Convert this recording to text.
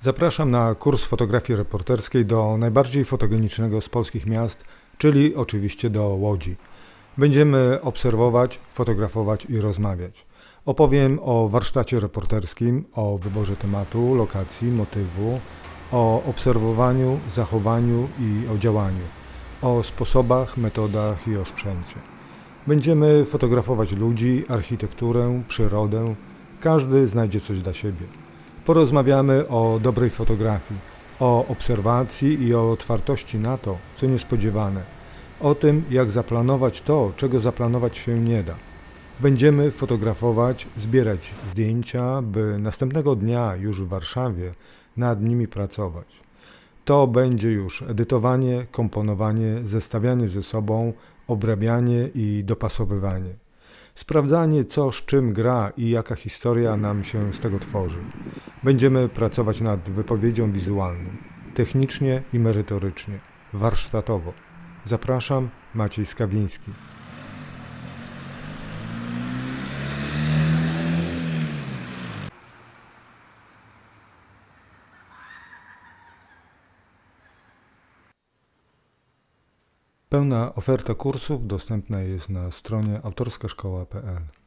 Zapraszam na kurs fotografii reporterskiej do najbardziej fotogenicznego z polskich miast, czyli oczywiście do Łodzi. Będziemy obserwować, fotografować i rozmawiać. Opowiem o warsztacie reporterskim, o wyborze tematu, lokacji, motywu, o obserwowaniu, zachowaniu i o działaniu, o sposobach, metodach i o sprzęcie. Będziemy fotografować ludzi, architekturę, przyrodę. Każdy znajdzie coś dla siebie. Porozmawiamy o dobrej fotografii, o obserwacji i o otwartości na to, co niespodziewane, o tym, jak zaplanować to, czego zaplanować się nie da. Będziemy fotografować, zbierać zdjęcia, by następnego dnia już w Warszawie nad nimi pracować. To będzie już edytowanie, komponowanie, zestawianie ze sobą, obrabianie i dopasowywanie. Sprawdzanie, co z czym gra i jaka historia nam się z tego tworzy. Będziemy pracować nad wypowiedzią wizualną, technicznie i merytorycznie, warsztatowo. Zapraszam, Maciej Skawiński. Pełna oferta kursów dostępna jest na stronie autorskaszkoła.pl.